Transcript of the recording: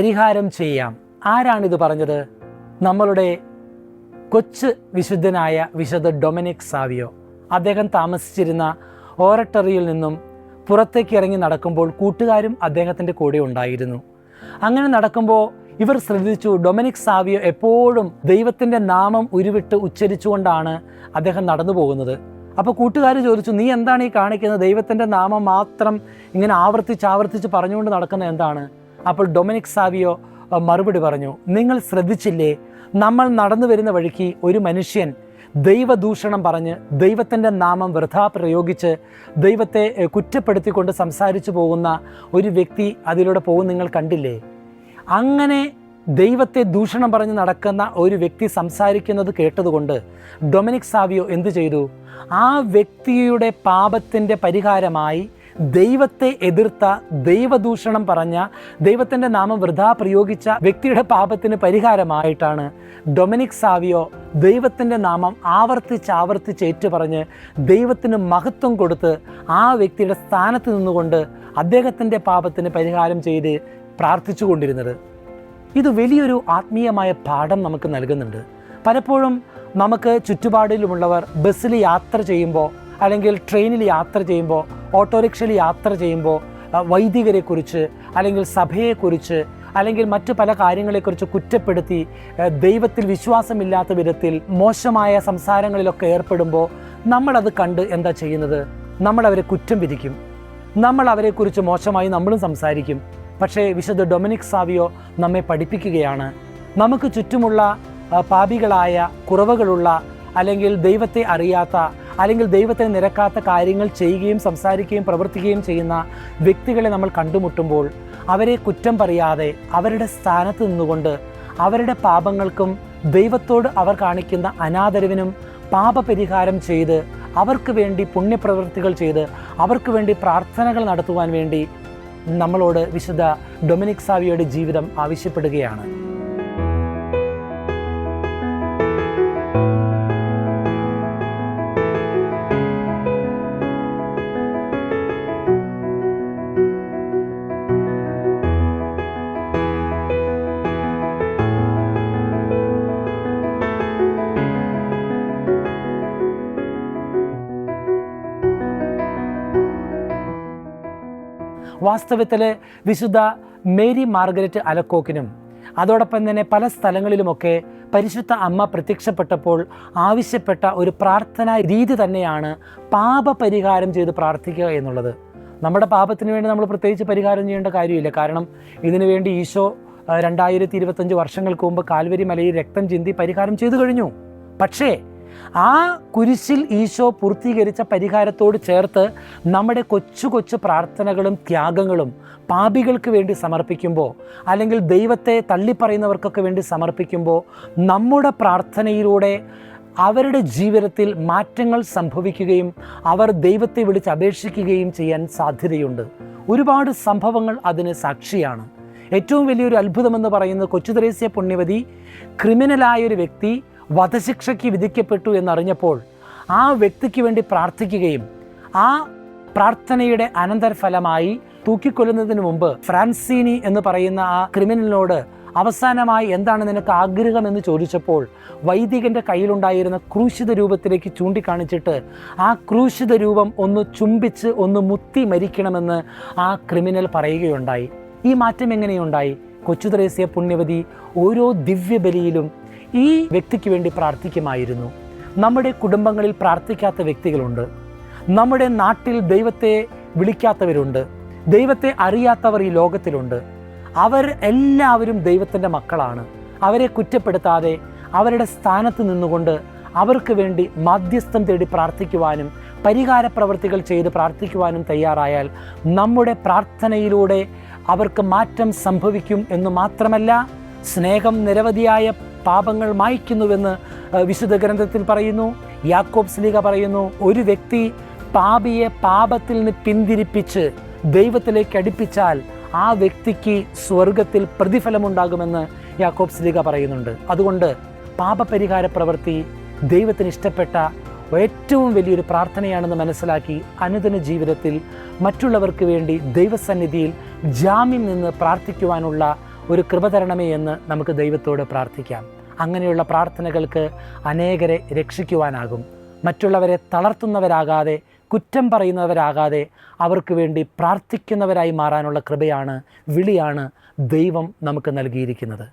പരിഹാരം ചെയ്യാം. ആരാണിത് പറഞ്ഞത്? നമ്മളുടെ കൊച്ചു വിശുദ്ധനായ വിശുദ്ധ ഡൊമിനിക് സാവിയോ. അദ്ദേഹം താമസിച്ചിരുന്ന ഓറട്ടറിയിൽ നിന്നും പുറത്തേക്ക് ഇറങ്ങി നടക്കുമ്പോൾ കൂട്ടുകാരും അദ്ദേഹത്തിന്റെ കൂടെ ഉണ്ടായിരുന്നു. അങ്ങനെ നടക്കുമ്പോൾ ഇവർ ശ്രദ്ധിച്ചു ഡൊമിനിക് സാവിയോ എപ്പോഴും ദൈവത്തിന്റെ നാമം ഉരുവിട്ട് ഉച്ചരിച്ചുകൊണ്ടാണ് അദ്ദേഹം നടന്നു പോകുന്നത്. അപ്പോൾ കൂട്ടുകാർ ചോദിച്ചു നീ എന്താണ് ഈ കാണിക്കുന്നത്? ദൈവത്തിന്റെ നാമം മാത്രം ഇങ്ങനെ ആവർത്തിച്ച് ആവർത്തിച്ച് പറഞ്ഞുകൊണ്ട് നടക്കുന്നത് എന്താണ്? അപ്പോൾ ഡൊമിനിക് സാവിയോ മറുപടി പറഞ്ഞു നിങ്ങൾ ശ്രദ്ധിച്ചില്ലേ? നമ്മൾ നടന്നു വരുന്ന വഴിക്ക് ഒരു മനുഷ്യൻ ദൈവദൂഷണം പറഞ്ഞ് ദൈവത്തിന്റെ നാമം വൃഥാ പ്രയോഗിച്ച് ദൈവത്തെ കുറ്റപ്പെടുത്തിക്കൊണ്ട് സംസാരിച്ചു പോകുന്ന ഒരു വ്യക്തി അതിലൂടെ പോകും നിങ്ങൾ കണ്ടില്ലേ? അങ്ങനെ ദൈവത്തെ ദൂഷണം പറഞ്ഞ് നടക്കുന്ന ഒരു വ്യക്തി സംസാരിക്കുന്നത് കേട്ടതുകൊണ്ട് ഡൊമിനിക് സാവിയോ എന്തു ചെയ്തു? ആ വ്യക്തിയുടെ പാപത്തിന്റെ പരിഹാരമായി ദൈവത്തെ എതിർത്ത ദൈവദൂഷണം പറഞ്ഞ ദൈവത്തിന്റെ നാമം വൃഥാ പ്രയോഗിച്ച വ്യക്തിയുടെ പാപത്തിന് പരിഹാരമായിട്ടാണ് ഡൊമിനിക് സാവിയോ ദൈവത്തിന്റെ നാമം ആവർത്തിച്ച് ആവർത്തിച്ച് ഏറ്റുപറഞ്ഞ് ദൈവത്തിന് മഹത്വം കൊടുത്ത് ആ വ്യക്തിയുടെ സ്ഥാനത്ത് നിന്നുകൊണ്ട് അദ്ദേഹത്തിന്റെ പാപത്തിന് പരിഹാരം ചെയ്ത് പ്രാർത്ഥിച്ചു കൊണ്ടിരുന്നത്. ഇത് വലിയൊരു ആത്മീയമായ പാഠം നമുക്ക് നൽകുന്നുണ്ട്. പലപ്പോഴും നമുക്ക് ചുറ്റുപാടിലുമുള്ളവർ ബസ്സിൽ യാത്ര ചെയ്യുമ്പോൾ അല്ലെങ്കിൽ ട്രെയിനിൽ യാത്ര ചെയ്യുമ്പോൾ ഓട്ടോറിക്ഷയിൽ യാത്ര ചെയ്യുമ്പോൾ വൈദികരെ വൈദികരെക്കുറിച്ച് അല്ലെങ്കിൽ സഭയെക്കുറിച്ച് അല്ലെങ്കിൽ മറ്റു പല കാര്യങ്ങളെക്കുറിച്ച് കുറ്റപ്പെടുത്തി ദൈവത്തിൽ വിശ്വാസമില്ലാത്ത വിധത്തിൽ മോശമായ സംസാരങ്ങളിലൊക്കെ ഏർപ്പെടുമ്പോൾ നമ്മളത് കണ്ട് എന്താ ചെയ്യുന്നത്? നമ്മളവരെ കുറ്റം വിധിക്കും. നമ്മൾ അവരെക്കുറിച്ച് മോശമായി നമ്മളും സംസാരിക്കും. പക്ഷേ വിശുദ്ധ ഡൊമിനിക് സാവിയോ നമ്മെ പഠിപ്പിക്കുകയാണ്. നമുക്ക് ചുറ്റുമുള്ള പാപികളായ കുറവുകളുള്ള അല്ലെങ്കിൽ ദൈവത്തെ അറിയാത്ത അല്ലെങ്കിൽ ദൈവത്തിന് നിരക്കാത്ത കാര്യങ്ങൾ ചെയ്യുകയും സംസാരിക്കുകയും പ്രവർത്തിക്കുകയും ചെയ്യുന്ന വ്യക്തികളെ നമ്മൾ കണ്ടുമുട്ടുമ്പോൾ അവരെ കുറ്റം പറയാതെ അവരുടെ സ്ഥാനത്ത് നിന്നുകൊണ്ട് അവരുടെ പാപങ്ങൾക്കും ദൈവത്തോട് അവർ കാണിക്കുന്ന അനാദരവിനും പാപപരിഹാരം ചെയ്ത് അവർക്ക് വേണ്ടി പുണ്യപ്രവൃത്തികൾ ചെയ്ത് അവർക്ക് വേണ്ടി പ്രാർത്ഥനകൾ നടത്തുവാൻ വേണ്ടി നമ്മളോട് വിശുദ്ധ ഡൊമിനിക് സാവിയുടെ ജീവിതം ആവശ്യപ്പെടുകയാണ്. വാസ്തവത്തിൽ വിശുദ്ധ മേരി മാർഗരറ്റ് അലക്കോക്കിനും അതോടൊപ്പം തന്നെ പല സ്ഥലങ്ങളിലുമൊക്കെ പരിശുദ്ധ അമ്മ പ്രത്യക്ഷപ്പെട്ടപ്പോൾ ആവശ്യപ്പെട്ട ഒരു പ്രാർത്ഥനാ രീതി തന്നെയാണ് പാപപരിഹാരം ചെയ്ത് പ്രാർത്ഥിക്കുക എന്നുള്ളത്. നമ്മുടെ പാപത്തിന് വേണ്ടി നമ്മൾ പ്രത്യേകിച്ച് പരിഹാരം ചെയ്യേണ്ട കാര്യമില്ല. കാരണം ഇതിനു വേണ്ടി ഈശോ രണ്ടായിരത്തി ഇരുപത്തഞ്ച് വർഷങ്ങൾക്ക് മുമ്പ് കാൽവരി മലയിൽ രക്തം ചിന്തി പരിഹാരം ചെയ്തു കഴിഞ്ഞു. പക്ഷേ ആ കുരിശിൽ ഈശോ പൂർത്തീകരിച്ച പരിഹാരത്തോട് ചേർത്ത് നമ്മുടെ കൊച്ചു കൊച്ചു പ്രാർത്ഥനകളും ത്യാഗങ്ങളും പാപികൾക്ക് വേണ്ടി സമർപ്പിക്കുമ്പോൾ അല്ലെങ്കിൽ ദൈവത്തെ തള്ളിപ്പറയുന്നവർക്കൊക്കെ വേണ്ടി സമർപ്പിക്കുമ്പോൾ നമ്മുടെ പ്രാർത്ഥനയിലൂടെ അവരുടെ ജീവിതത്തിൽ മാറ്റങ്ങൾ സംഭവിക്കുകയും അവർ ദൈവത്തെ വിളിച്ച് അപേക്ഷിക്കുകയും ചെയ്യാൻ സാധ്യതയുണ്ട്. ഒരുപാട് സംഭവങ്ങൾ അതിന് സാക്ഷിയാണ്. ഏറ്റവും വലിയൊരു അത്ഭുതമെന്ന് പറയുന്നത് കൊച്ചു തെരേസ്യ പുണ്യവതി ക്രിമിനലായ ഒരു വ്യക്തി വധശിക്ഷയ്ക്ക് വിധിക്കപ്പെട്ടു എന്നറിഞ്ഞപ്പോൾ ആ വ്യക്തിക്ക് വേണ്ടി പ്രാർത്ഥിക്കുകയും ആ പ്രാർത്ഥനയുടെ അനന്തരഫലമായി തൂക്കിക്കൊല്ലുന്നതിന് മുമ്പ് ഫ്രാൻസീനി എന്ന് പറയുന്ന ആ ക്രിമിനലിനോട് അവസാനമായി എന്താണ് നിനക്ക് ആഗ്രഹം എന്ന് ചോദിച്ചപ്പോൾ വൈദികന്റെ കയ്യിലുണ്ടായിരുന്ന ക്രൂശിത രൂപത്തിലേക്ക് ചൂണ്ടിക്കാണിച്ചിട്ട് ആ ക്രൂശിത രൂപം ഒന്ന് ചുംബിച്ച് ഒന്ന് മുത്തി മരിക്കണമെന്ന് ആ ക്രിമിനൽ പറയുകയുണ്ടായി. ഈ മാറ്റം എങ്ങനെയുണ്ടായി? കൊച്ചുത്രേസ്യ പുണ്യവതി ഓരോ ദിവ്യബലിയിലും ഈ വ്യക്തിക്ക് വേണ്ടി പ്രാർത്ഥിക്കുമായിരുന്നു. നമ്മുടെ കുടുംബങ്ങളിൽ പ്രാർത്ഥിക്കാത്ത വ്യക്തികളുണ്ട്. നമ്മുടെ നാട്ടിൽ ദൈവത്തെ വിളിക്കാത്തവരുണ്ട്. ദൈവത്തെ അറിയാത്തവർ ഈ ലോകത്തിലുണ്ട്. അവർ എല്ലാവരും ദൈവത്തിന്റെ മക്കളാണ്. അവരെ കുറ്റപ്പെടുത്താതെ അവരുടെ സ്ഥാനത്ത് നിന്നുകൊണ്ട് അവർക്ക് വേണ്ടി മധ്യസ്ഥം തേടി പ്രാർത്ഥിക്കുവാനും പരിഹാര പ്രവർത്തികൾ ചെയ്ത് പ്രാർത്ഥിക്കുവാനും തയ്യാറായാൽ നമ്മുടെ പ്രാർത്ഥനയിലൂടെ അവർക്ക് മാറ്റം സംഭവിക്കും എന്ന് മാത്രമല്ല സ്നേഹം നിരവധിയായ പാപങ്ങൾ മായ്ക്കുന്നുവെന്ന് വിശുദ്ധ ഗ്രന്ഥത്തിൽ പറയുന്നു. യാക്കോബ് സ്ലീഗ പറയുന്നു ഒരു വ്യക്തി പാപിയെ പാപത്തിൽ നിന്ന് പിന്തിരിപ്പിച്ച് ദൈവത്തിലേക്ക് അടുപ്പിച്ചാൽ ആ വ്യക്തിക്ക് സ്വർഗത്തിൽ പ്രതിഫലമുണ്ടാകുമെന്ന് യാക്കോബ് സ്ലീഗ പറയുന്നുണ്ട്. അതുകൊണ്ട് പാപപരിഹാര പ്രവൃത്തി ദൈവത്തിന് ഇഷ്ടപ്പെട്ട ഏറ്റവും വലിയൊരു പ്രാർത്ഥനയാണെന്ന് മനസ്സിലാക്കി അനുദിന ജീവിതത്തിൽ മറ്റുള്ളവർക്ക് വേണ്ടി ദൈവസന്നിധിയിൽ ജാമ്യം നിന്ന് പ്രാർത്ഥിക്കുവാനുള്ള ഒരു കൃപ തരണമേ എന്ന് നമുക്ക് ദൈവത്തോട് പ്രാർത്ഥിക്കാം. അങ്ങനെയുള്ള പ്രാർത്ഥനകൾക്ക് അനേകരെ രക്ഷിക്കുവാനാകും. മറ്റുള്ളവരെ തളർത്തുന്നവരാകാതെ കുറ്റം പറയുന്നവരാകാതെ അവർക്ക് വേണ്ടി പ്രാർത്ഥിക്കുന്നവരായി മാറാനുള്ള കൃപയാണ് വിളിയാണ് ദൈവം നമുക്ക് നൽകിയിരിക്കുന്നത്.